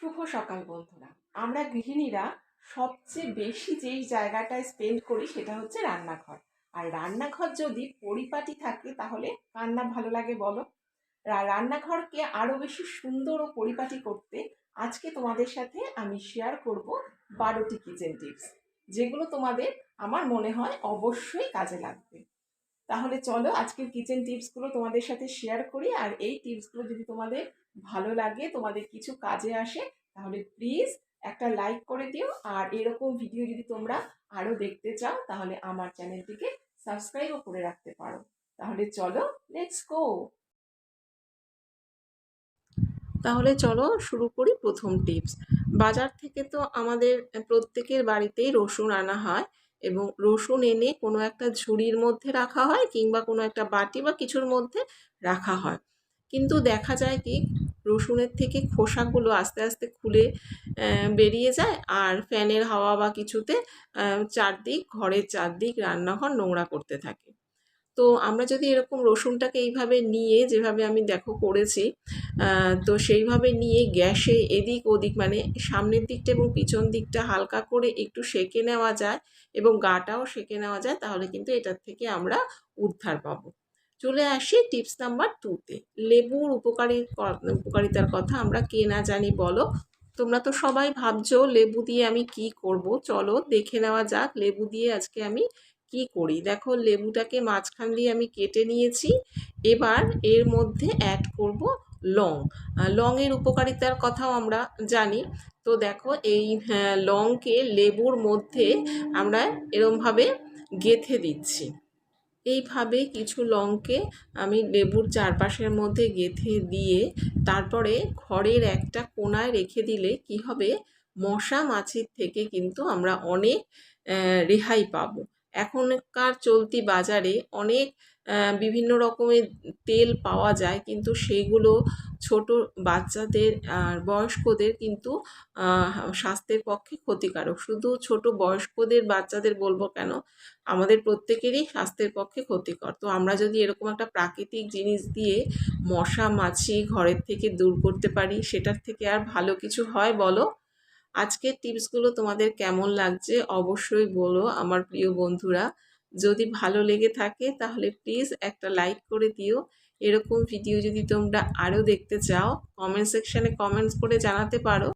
শুভ সকাল বন্ধুরা। আমরা গৃহিণীরা সবচেয়ে বেশি যেই জায়গাটায় স্পেন্ড করি সেটা হচ্ছে রান্নাঘর। আর রান্নাঘর যদি পরিপাটি থাকে তাহলে রান্না ভালো লাগে বলো? রান্নাঘরকে আরও বেশি সুন্দর ও পরিপাটি করতে আজকে তোমাদের সাথে আমি শেয়ার করব বারোটি কিচেন টিপস যেগুলো তোমাদের আমার মনে হয় অবশ্যই কাজে লাগবে। তাহলে চলো আজকের কিচেন টিপসগুলো তোমাদের সাথে শেয়ার করি, আর এই টিপসগুলো যদি তোমাদের ভালো লাগে, তোমাদের কিছু কাজে আসে, তাহলে প্লিজ একটা লাইক করে দিও। আর এরকম ভিডিও যদি তোমরা আরও দেখতে চাও, তাহলে আমার চ্যানেলটিকে সাবস্ক্রাইবও করে রাখতে পারো। তাহলে চলো লেটস গো তাহলে চলো, শুরু করি প্রথম টিপস বাজার থেকে তো আমাদের প্রত্যেকের বাড়িতেই রসুন আনা হয় এবং রসুন এনে কোনো একটা ঝুড়ির মধ্যে রাখা হয় কিংবা কোনো একটা বাটি বা কিছুর মধ্যে রাখা হয়। কিন্তু দেখা যায় কি রসুনের থেকে খোসাগুলো আস্তে আস্তে খুলে বেরিয়ে যায় আর ফ্যানের হাওয়া বা কিছুতে চারদিক, ঘরের চারদিক, রান্নাঘর নোংরা করতে থাকে। তো আমরা যদি এরকম রসুনটাকে এইভাবে নিয়ে, যেভাবে আমি দেখো করেছি তো সেইভাবে নিয়ে গ্যাসে এদিক ওদিক মানে সামনের দিকটা এবং পিছন দিকটা হালকা করে একটু সেকে নেওয়া যায় এবং গাটাও সেকে নেওয়া যায়, তাহলে কিন্তু এটার থেকে আমরা উদ্ধার পাবো। চলে আসি টিপস নাম্বার টুতে লেবুর উপকারী উপকারিতার কথা আমরা কে না জানি বলো। তোমরা তো সবাই ভাবছ লেবু দিয়ে আমি কি করব। চলো দেখে নেওয়া যাক লেবু দিয়ে আজকে আমি কি করি। দেখো লেবুটাকে মাঝখান দিয়ে আমি কেটে নিয়েছি। এবার এর মধ্যে অ্যাড করব লং। লংয়ের উপকারিতার কথাও আমরা জানি। তো দেখো এই হ্যাঁ, লংকে লেবুর মধ্যে আমরা এরমভাবে গেথে দিচ্ছি। এইভাবে কিছু লঙ্কে আমি লেবুর চারপাশের মধ্যে গেথে দিয়ে তারপরে ঘরের একটা কোনায় রেখে দিলে কি হবে? মশা মাছির থেকে কিন্তু আমরা অনেক রেহাই পাবো। এখনকার চলতি বাজারে অনেক বিভিন্ন রকমের তেল পাওয়া যায়, কিন্তু সেগুলো ছোট বাচ্চাদের আর বয়স্কদের কিন্তু স্বাস্থ্যের পক্ষে ক্ষতিকারক। শুধু ছোট বয়স্কদের বাচ্চাদের বলব কেন? আমাদের প্রত্যেকেরই স্বাস্থ্যের পক্ষে ক্ষতিকর। তো আমরা যদি এরকম একটা প্রাকৃতিক জিনিস দিয়ে মশা, মাছি ঘরের থেকে দূর করতে পারি, সেটার থেকে আর ভালো কিছু হয় বলো? আজকের টিপসগুলো তোমাদের কেমন লাগছে অবশ্যই বলো, আমার প্রিয় বন্ধুরা। যদি ভালো লেগে থাকে, তাহলে প্লিজ একটা লাইক করে দিও। এরকম ভিডিও যদি তোমরা আরও দেখতে চাও কমেন্ট সেকশানে কমেন্টস করে জানাতে পারো।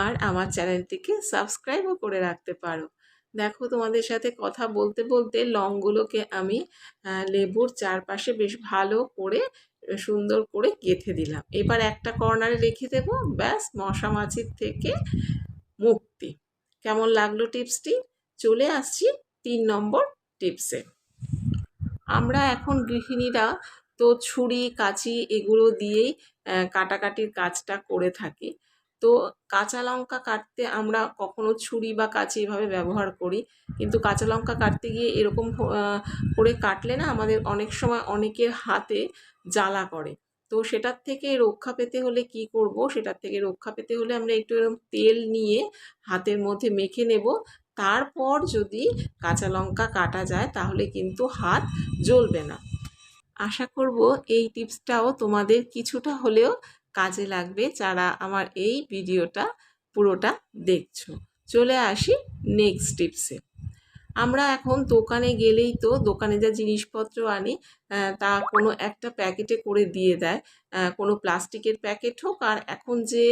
আর আমার চ্যানেলটিকে সাবস্ক্রাইবও করে রাখতে পারো। দেখো, তোমাদের সাথে কথা বলতে বলতে লংগুলোকে আমি লেবুর চারপাশে বেশ ভালো করে সুন্দর করে গেঁথে দিলাম। এবার একটা কর্নারে রেখে দেবো। ব্যাস, মশা মাছির থেকে মুক্তি। কেমন লাগল টিপসটি চলে আসছি তিন নম্বর টিপসে। আমরা এখন গৃহিণীরা তো ছুরি, কাঁচি এগুলো দিয়েই কাটাকাটির কাজটা করে থাকি। তো কাঁচা লঙ্কা কাটতে আমরা কখনো ছুরি বা কাঁচি এভাবে ব্যবহার করি। কিন্তু কাঁচা লঙ্কা কাটতে গিয়ে এরকম করে কাটলে না আমাদের অনেক সময় অনেকের হাতে জ্বালা করে। তো সেটার থেকে রক্ষা পেতে হলে কি করব? সেটার থেকে রক্ষা পেতে হলে আমরা একটু এরকম তেল নিয়ে হাতের মধ্যে মেখে নেব। তারপর যদি কাঁচা লঙ্কা কাটা যায়, তাহলে কিন্তু হাত জ্বলবে না। আশা করব এই টিপসটাও তোমাদের কিছুটা হলেও কাজে লাগবে যারা আমার এই ভিডিওটা পুরোটা দেখছ। চলে আসি নেক্সট টিপসে আমরা এখন দোকানে গেলেই তো দোকানে যা জিনিসপত্র আনি তা কোনো একটা প্যাকেটে করে দিয়ে দেয়। কোনো প্লাস্টিকের প্যাকেট হোক আর এখন যে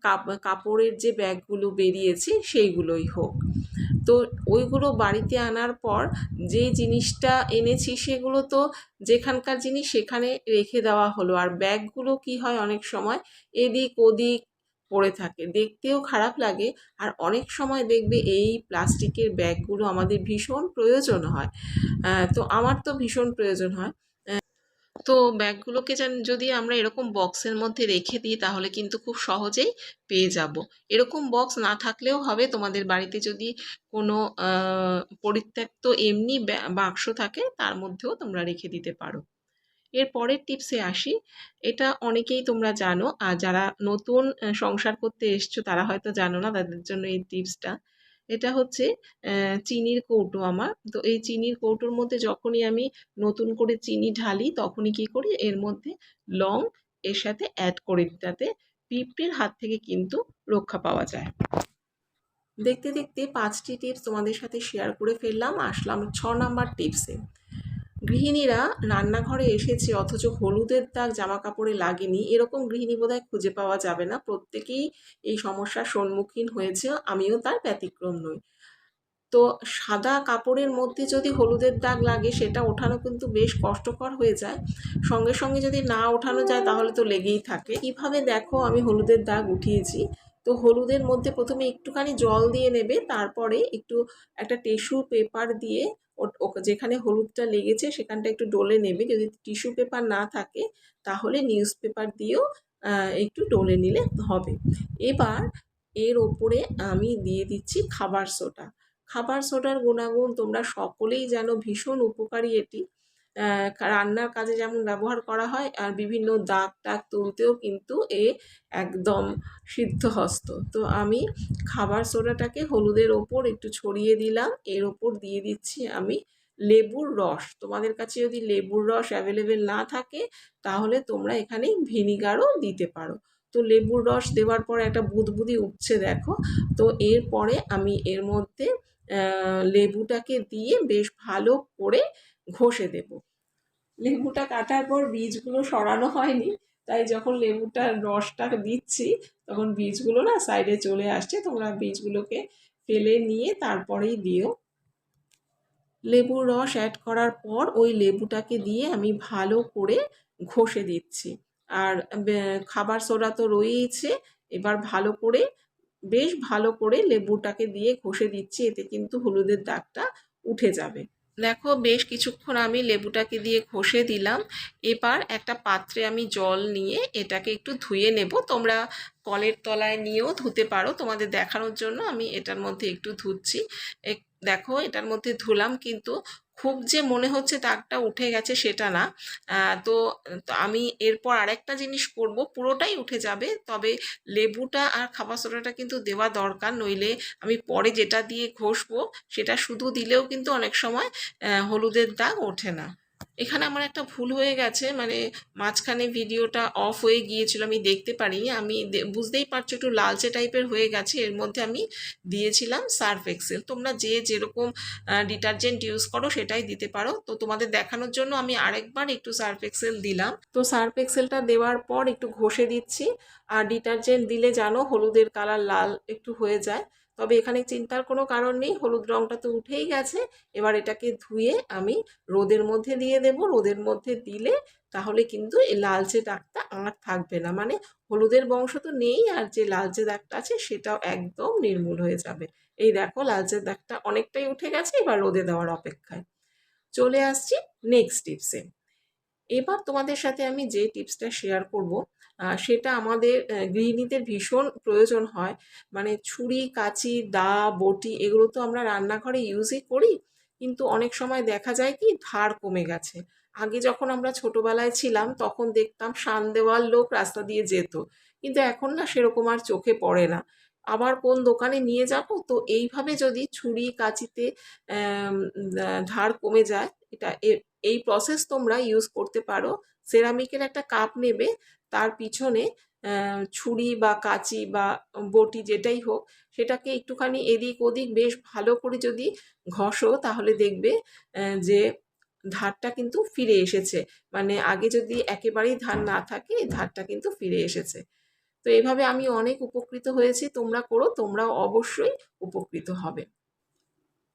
কাপ- কাপড়ের যে ব্যাগগুলো বেরিয়েছে সেইগুলোই হোক। তো ওইগুলো বাড়িতে আনার পর যে জিনিসটা এনেছি সেগুলো তো যেখানকার জিনিস সেখানে রেখে দেওয়া হলো। আর ব্যাগগুলো কি হয় অনেক সময় এদিক ওদিক পড়ে থাকে। দেখতেও খারাপ লাগে আর অনেক সময় দেখবে এই প্লাস্টিকের ব্যাগগুলো আমাদের ভীষণ প্রয়োজন হয়। তো আমার তো ভীষণ প্রয়োজন হয়। তো ব্যাগগুলোকে যেন- যদি আমরা এরকম বক্সের মধ্যে রেখে দিই তাহলে কিন্তু খুব সহজেই পেয়ে যাব। এরকম বক্স না থাকলেও হবে তোমাদের বাড়িতে যদি কোনো পরিত্যক্ত এমনি বাক্স থাকে তার মধ্যেও তোমরা রেখে দিতে পারো। এর পরের টিপসে আসি। এটা অনেকেই তোমরা জানো, আর যারা নতুন সংসার করতে এসছো, তারা হয়তো জানো না তাদের জন্য এই টিপসটা এটা হচ্ছে চিনির কৌটো আমার। তো এই চিনির কৌটোর মধ্যে যখনই আমি নতুন করে চিনি ঢালি, তখনই কি করি, এর মধ্যে লং এর সাথে অ্যাড করে দিই তাতে পিঁপড়ের হাত থেকে কিন্তু রক্ষা পাওয়া যায়। দেখতে দেখতে পাঁচটি টিপস তোমাদের সাথে শেয়ার করে ফেললাম, আসলাম ছ নাম্বার টিপসে গৃহিণীরা রান্নাঘরে এসেছে, অথচ হলুদের দাগ জামা কাপড়ে লাগেনি। এরকম গৃহিণী বোধহয় খুঁজে পাওয়া যাবে না। প্রত্যেকেই এই সমস্যার সম্মুখীন হয়েছে, আমিও তার ব্যতিক্রম নই। তো সাদা কাপড়ের মধ্যে যদি হলুদের দাগ লাগে, সেটা ওঠানো কিন্তু বেশ কষ্টকর হয়ে যায়। সঙ্গে সঙ্গে যদি না ওঠানো যায়, তাহলে তো লেগেই থাকে। কীভাবে দেখো আমি হলুদের দাগ উঠিয়েছি? তো হলুদের মধ্যে প্রথমে একটুখানি জল দিয়ে নেবে, তারপরে একটু একটা টিস্যু পেপার দিয়ে যেখানে হলুদটা লেগেছে সেখানটা একটু ডলে নেবে। যদি টিস্যু পেপার না থাকে, তাহলে নিউজ পেপার দিয়েও একটু ডলে নিলে হবে। এবার এর ওপরে আমি দিয়ে দিচ্ছি খাবার সোডা খাবার সোডার গুণাগুণ তোমরা সকলেই জানো, ভীষণ উপকারী এটি। রান্নার কাজে যেমন ব্যবহার করা হয় আর বিভিন্ন দাগ টাগ তুলতেও কিন্তু এ একদম সিদ্ধহস্ত। তো আমি খাবার সোডাটাকে হলুদের ওপর একটু ছড়িয়ে দিলাম, এর ওপর দিয়ে দিচ্ছি আমি লেবুর রস। তোমাদের কাছে যদি লেবুর রস অ্যাভেলেবেল না থাকে, তাহলে তোমরা এখানে ভিনিগারও দিতে পারো। তো লেবুর রস দেওয়ার পরে একটা বুদবুদি উঠছে দেখো। তো এরপরে আমি এর মধ্যে লেবুটাকে দিয়ে বেশ ভালো করে ঘষে দেব। লেবুটা কাটার পর বীজগুলো সরানো হয়নি, তাই যখন লেবুটার রসটা দিচ্ছি, তখন বীজগুলো না সাইডে চলে আসছে, তোমরা বীজগুলোকে ফেলে নিয়ে তারপরেই দিও। লেবুর রস অ্যাড করার পর ওই লেবুটাকে দিয়ে আমি ভালো করে ঘষে দিচ্ছি। আর খাবার সোডা তো রয়েইছে, এবার ভালো করে, বেশ ভালো করে লেবুটাকে দিয়ে ঘষে দিচ্ছি, এতে কিন্তু হলুদের দাগটা উঠে যাবে। দেখো বেশ কিছুক্ষণ আমি লেবুটাকে দিয়ে ঘষে দিলাম। এবার একটা পাত্রে আমি জল নিয়ে এটাকে একটু ধুয়ে নেব। তোমরা কলের তলায় নিয়েও ধুতে পারো। তোমাদের দেখানোর জন্য আমি এটার মধ্যে একটু ধুচ্ছি। দেখো এটার মধ্যে ধুলাম কিন্তু খুব যে মনে হচ্ছে দাগটা উঠে গেছে সেটা না। তো আমি এরপর আরেকটা জিনিস করব, পুরোটাই উঠে যাবে। তবে লেবুটা আর খাবার সোডাটা কিন্তু দেওয়া দরকার, নইলে আমি পরে যেটা দিয়ে ঘষবো সেটা শুধু দিলেও কিন্তু অনেক সময় হলুদের দাগ ওঠে না। এখানে আমার একটা ভুল হয়ে গেছে মানে মাঝখানে ভিডিওটা অফ হয়ে গিয়েছিল, আমি দেখতে পারিনি। আমি বুঝতেই পারছ একটু লালচে টাইপের হয়ে গেছে, এর মধ্যে আমি দিয়েছিলাম সার্ফ এক্সেল তোমরা যে যেরকম ডিটারজেন্ট ইউজ করো সেটাই দিতে পারো। তো তোমাদের দেখানোর জন্য আমি আরেকবার একটু সার্ফ এক্সেল দিলাম। তো সার্ফ এক্সেলটা দেওয়ার পর একটু ঘষে দিচ্ছি। আর ডিটারজেন্ট দিলে জানো হলুদের কালার লাল একটু হয়ে যায়। তবে এখানে চিন্তার কোনো কারণ নেই, হলুদ রঙটা তো উঠেই গেছে। এবার এটাকে ধুয়ে আমি রোদের মধ্যে দিয়ে দেব। রোদের মধ্যে দিলে তাহলে কিন্তু এই লালচে দাগটা আর থাকবে না। মানে হলুদের বংশ তো নেই আর যে লালচে দাগটা আছে সেটাও একদম নির্মূল হয়ে যাবে। এই দেখো লালচে দাগটা অনেকটাই উঠে গেছে এবার রোদে দেওয়ার অপেক্ষায়। চলে আসছি নেক্সট টিপসে এবার তোমাদের সাথে আমি যে টিপসটা শেয়ার করব সেটা আমাদের গৃহিণীদের ভীষণ প্রয়োজন হয়। মানে ছুরি, কাঁচি, দা, বটি এগুলো তো আমরা রান্নাঘরে ইউজই করি, কিন্তু অনেক সময় দেখা যায় কি ধার কমে গেছে। আগে যখন আমরা ছোটোবেলায় ছিলাম, তখন দেখতাম শান দেওয়ার লোক রাস্তা দিয়ে যেত, কিন্তু এখন না সেরকম আর চোখে পড়ে না। আবার কোন দোকানে নিয়ে যাব? তো এইভাবে যদি ছুরি, কাঁচিতে ধার কমে যায়, এটা এই প্রসেস তোমরা ইউজ করতে পারো। সেরামিকের একটা কাপ নেবে তার পিছনে ছুরি বা কাঁচি বা বটি যেটাই হোক, সেটাকে একটুখানি এদিক ওদিক বেশ ভালো করে যদি ঘষো, তাহলে দেখবে যে ধারটা কিন্তু ফিরে এসেছে। মানে আগে যদি একেবারেই ধার না থাকে, ধারটা কিন্তু ফিরে এসেছে। তো এভাবে আমি অনেক উপকৃত হয়েছি, তোমরা করো, তোমরাও অবশ্যই উপকৃত হবে।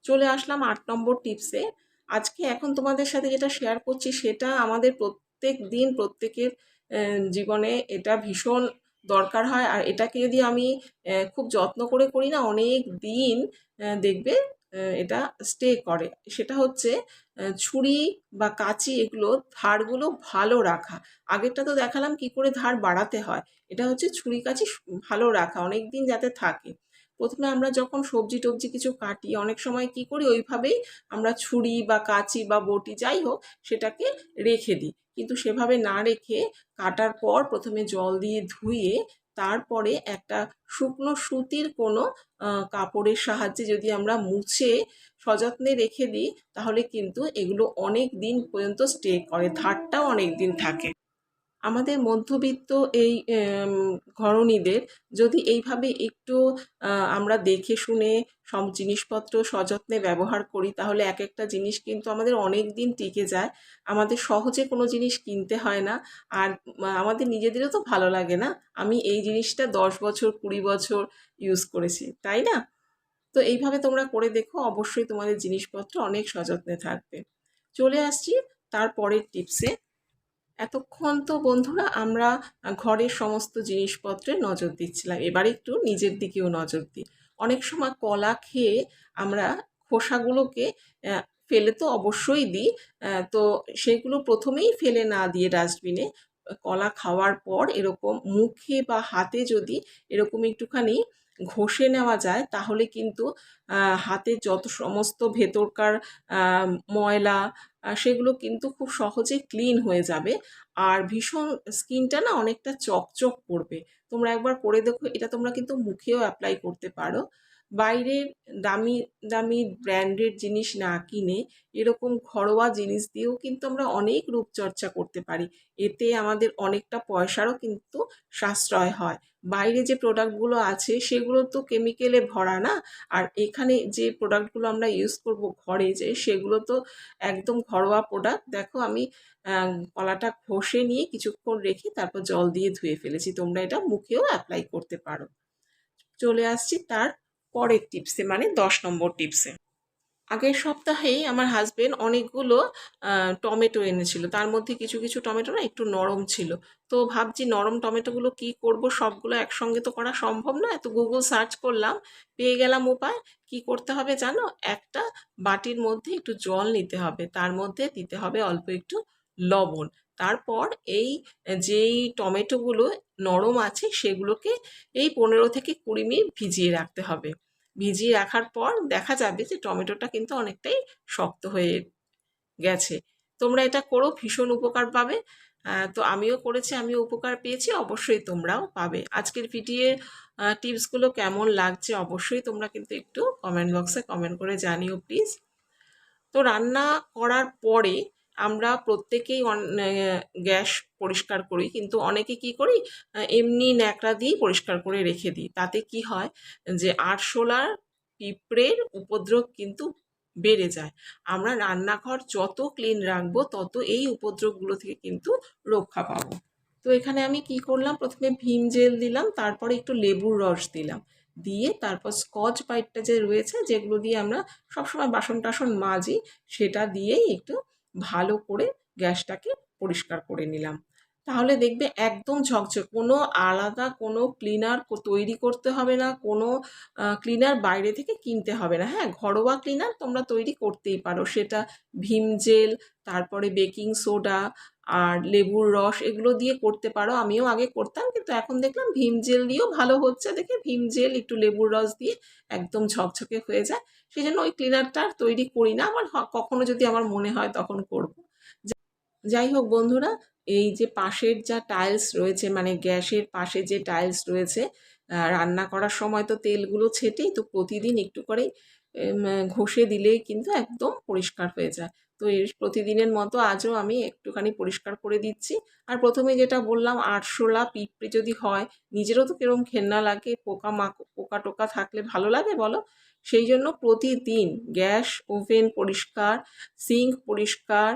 চলে আসলাম আট নম্বর টিপসে আজকে এখন তোমাদের সাথে যেটা শেয়ার করছি, সেটা আমাদের প্রত্যেক দিন, প্রত্যেকের জীবনে এটা ভীষণ দরকার হয়। আর এটাকে যদি আমি খুব যত্ন করে করি না, অনেক দিন দেখবে এটা স্টে করে। সেটা হচ্ছে ছুরি বা কাঁচি এগুলো, ধারগুলো ভালো রাখা। আগেরটা তো দেখালাম কি করে ধার বাড়াতে হয়। এটা হচ্ছে ছুরি কাঁচি ভালো রাখা, অনেক দিন যাতে থাকে। প্রথমে আমরা যখন সবজি টবজি কিছু কাটি, অনেক সময় কি করি, ওইভাবেই আমরা ছুরি বা কাঁচি বা বটি যাই হোক, সেটাকে রেখে দিই। কিন্তু সেভাবে না রেখে কাটার পর প্রথমে জল দিয়ে ধুয়ে তারপরে একটা শুকনো সুতির কোনো কাপড়ের সাহায্যে যদি আমরা মুছে সযত্নে রেখে দিই, তাহলে কিন্তু এগুলো অনেক দিন পর্যন্ত স্টে করে, ধারটাও অনেক দিন থাকে। আমাদের মধ্যবিত্ত এই ঘরণীদের যদি এইভাবে একটু আমরা দেখে শুনে সব জিনিসপত্র সযত্নে ব্যবহার করি, তাহলে এক একটা জিনিস কিন্তু আমাদের অনেক দিন টিকে যায়। আমাদের সহজে কোনো জিনিস কিনতে হয় না। আর আমাদের নিজেদেরও তো ভালো লাগে না। আমি এই জিনিসটা দশ বছর, কুড়ি বছর ইউজ করেছি, তাই না? তো এইভাবে তোমরা করে দেখো, অবশ্যই তোমাদের জিনিসপত্র অনেক সযত্নে থাকবে। চলে আসছি তারপরের টিপসে এতক্ষণ তো বন্ধুরা আমরা ঘরের সমস্ত জিনিসপত্রে নজর দিচ্ছিলাম। এবার একটু নিজের দিকেও নজর দিই। অনেক সময় কলা খেয়ে আমরা খোসাগুলোকে ফেলে তো অবশ্যই দিই। তো সেগুলো প্রথমেই ফেলে না দিয়ে ডাস্টবিনে কলা খাওয়ার পর এরকম মুখে বা হাতে যদি এরকম একটুখানি ঘষে নেওয়া যায়, তাহলে কিন্তু হাতে যত সমস্ত ভেতরকার ময়লা সেগুলো কিন্তু খুব সহজে ক্লিন হয়ে যাবে। আর ভীষণ স্কিনটা না অনেকটা চকচক করবে। তোমরা একবার করে দেখো, এটা তোমরা কিন্তু মুখেও অ্যাপ্লাই করতে পারো। বাইরের দামি দামি ব্র্যান্ডেড জিনিস না কিনে এরকম ঘরোয়া জিনিস দিয়েও কিন্তু আমরা অনেক রূপচর্চা করতে পারি। এতে আমাদের অনেকটা পয়সারও কিন্তু সাশ্রয় হয়। বাইরে যে প্রোডাক্টগুলো আছে সেগুলো তো কেমিক্যালে ভরা না। আর এখানে যে প্রোডাক্টগুলো আমরা ইউজ করব ঘরে যে সেগুলো তো একদম ঘরোয়া প্রোডাক্ট। দেখো আমি কলাটা ঘষে নিয়ে কিছুক্ষণ রেখে তারপর জল দিয়ে ধুয়ে ফেলেছি। তোমরা এটা মুখেও অ্যাপ্লাই করতে পারো। চলে আসছি তার পরের টিপসে মানে দশ নম্বর টিপসে। আগের সপ্তাহেই আমার হাজবেন্ড অনেকগুলো টমেটো এনেছিল। তার মধ্যে কিছু কিছু টমেটো না একটু নরম ছিল। তো ভাবছি নরম টমেটোগুলো কি করব? সবগুলো একসঙ্গে তো করা সম্ভব নয়। তো গুগল সার্চ করলাম, পেয়ে গেলাম উপায়। কি করতে হবে জানো? একটা বাটির মধ্যে একটু জল নিতে হবে। তার মধ্যে দিতে হবে অল্প একটু লবণ। তারপর এই, যেই টমেটোগুলো নরম আছে সেগুলোকে এই পনেরো থেকে কুড়ি মিনিট ভিজিয়ে রাখতে হবে। ভিজিয়ে রাখার পর দেখা যাবে যে টমেটোটা কিন্তু অনেকটাই শক্ত হয়ে গেছে। তোমরা এটা করো, ভীষণ উপকার পাবে। তো আমিও করেছি, আমিও উপকার পেয়েছি, অবশ্যই তোমরাও পাবে। আজকের ভিডিওর টিপসগুলো কেমন লাগছে অবশ্যই তোমরা কিন্তু একটু কমেন্ট বক্সে কমেন্ট করে জানিও প্লিজ তো রান্না করার পরে আমরা প্রত্যেকেই গ্যাস পরিষ্কার করি, কিন্তু অনেকে কি করি এমনি ন্যাকড়া দিয়েই পরিষ্কার করে রেখে দিই। তাতে কি হয় যে আরশোলার পিঁপড়ের উপদ্রব কিন্তু বেড়ে যায়। আমরা রান্নাঘর যত ক্লিন রাখব, তত এই উপদ্রবগুলো থেকে কিন্তু রক্ষা পাবো। তো এখানে আমি কি করলাম, প্রথমে ভীম জেল দিলাম, তারপরে একটু লেবুর রস দিলাম। দিয়ে তারপর স্কচ বাইটটা যে রয়েছে, যেগুলো দিয়ে আমরা সবসময় বাসন টাসন মাজি, সেটা দিয়েই একটু ভালো করে গ্যাসটাকে পরিষ্কার করে নিলাম। তাহলে দেখবে একদম ঝকঝক। কোনো আলাদা, কোনো ক্লিনার তৈরি করতে হবে না, কোনো ক্লিনার বাইরে থেকে কিনতে হবে না। হ্যাঁ ঘরোয়া ক্লিনার তোমরা তৈরি করতেই পারো। সেটা ভীম জেল, তারপরে বেকিং সোডা আর লেবুর রস এগুলো দিয়ে করতে পারো। আমিও আগে করতাম, কিন্তু এখন দেখলাম ভীম জেল দিয়েও ভালো হচ্ছে। দেখে ভীম জেল, একটু লেবুর রস দিয়ে একদম ঝকঝকে হয়ে যায়। সেই জন্য ওই ক্লিনারটা আর তৈরি করি না। আমার কখনো যদি আমার মনে হয় তখন করব। যাই হোক বন্ধুরা এই যে পাশের যা টাইলস রয়েছে মানে গ্যাসের পাশে যে টাইলস রয়েছে রান্না করার সময় তো তেলগুলো ছেটেই তো প্রতিদিন একটু করে উম, ঘষে দিলেই কিন্তু একদম পরিষ্কার হয়ে যায়। তো এর প্রতিদিনের মতো আজও আমি একটুখানি পরিষ্কার করে দিচ্ছি। আর প্রথমে যেটা বললাম আরশোলা পিঁপড়ে যদি হয় নিজেরও তো কিরম ঘেন্না লাগে পোকা মাক পোকা টোকা থাকলে ভালো লাগে বলো। সেই জন্য প্রতিদিন গ্যাস ওভেন পরিষ্কার সিঙ্ক পরিষ্কার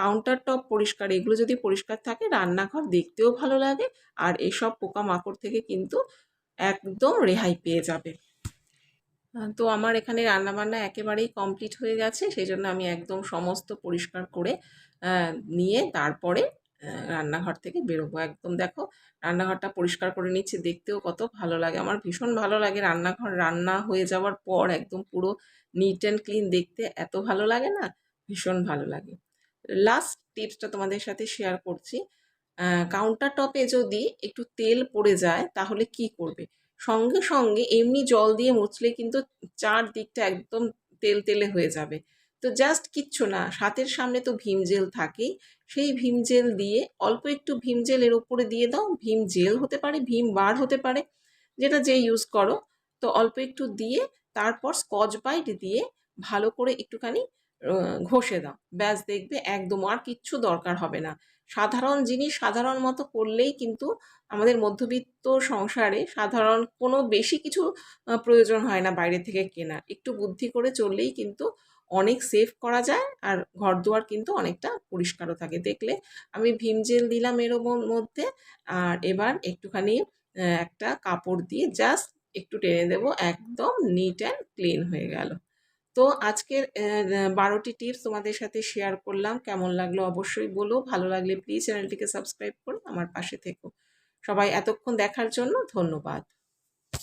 কাউন্টার টপ পরিষ্কার, এগুলো যদি পরিষ্কার থাকে, রান্নাঘর দেখতেও ভালো লাগে আর এসব পোকামাকড় থেকে কিন্তু একদম রেহাই পেয়ে যাবে। তো আমার এখানে রান্নাবান্না একেবারেই কমপ্লিট হয়ে গেছে সেই জন্য আমি একদম সমস্ত পরিষ্কার করে নিয়ে তারপরে রান্নাঘর থেকে বেরোবো। একদম দেখো, রান্নাঘরটা পরিষ্কার করে নিচ্ছে, দেখতেও কত ভালো লাগে। আমার ভীষণ ভালো লাগে রান্নাঘর, রান্না হয়ে যাওয়ার পর একদম পুরো নিট অ্যান্ড ক্লিন দেখতে এত ভালো লাগে না, ভীষণ ভালো লাগে। লাস্ট টিপসটা তোমাদের সাথে শেয়ার করছি। কাউন্টার টপে যদি একটু তেল পড়ে যায়, তাহলে কি করবে? সঙ্গে সঙ্গে এমনি জল দিয়ে মুছলে কিন্তু চারদিকটা একদম তেল তেলে হয়ে যাবে। তো জাস্ট কিচ্ছু না, হাতের সামনে তো ভীম জেল থাকেই। সেই ভীম জেল দিয়ে অল্প একটু ভীম জেল এর উপরে দিয়ে দাও। ভীম জেল হতে পারে, ভীম বার হতে পারে, যেটা যে ইউজ করো। তো অল্প একটু দিয়ে, তারপর স্কচ বাইট দিয়ে ভালো করে একটুখানি ঘষে দাও। ব্যাস দেখবে একদম আর কিচ্ছু দরকার হবে না। সাধারণ জিনিস সাধারণ মতো করলেই কিন্তু আমাদের মধ্যবিত্ত সংসারে সাধারণ কোনো বেশি কিছু প্রয়োজন হয় না বাইরে থেকে কেনার। একটু বুদ্ধি করে চললেই কিন্তু অনেক সেভ করা যায় আর ঘর দুয়ার কিন্তু অনেকটা পরিষ্কারও থাকে। দেখলে আমি ভীম জেল দিলাম এর মধ্যে আর এবার একটুখানি একটা কাপড় দিয়ে জাস্ট একটু টেনে দেবো। একদম নিট অ্যান্ড ক্লিন হয়ে গেল। তো আজকের বারোটি টিপস তোমাদের সাথে শেয়ার করলাম। কেমন লাগল অবশ্যই বলো। ভালো লাগলে প্লিজ চ্যানেলটিকে সাবস্ক্রাইব করো আমার পাশে থেকো। সবাই এতক্ষণ দেখার জন্য ধন্যবাদ।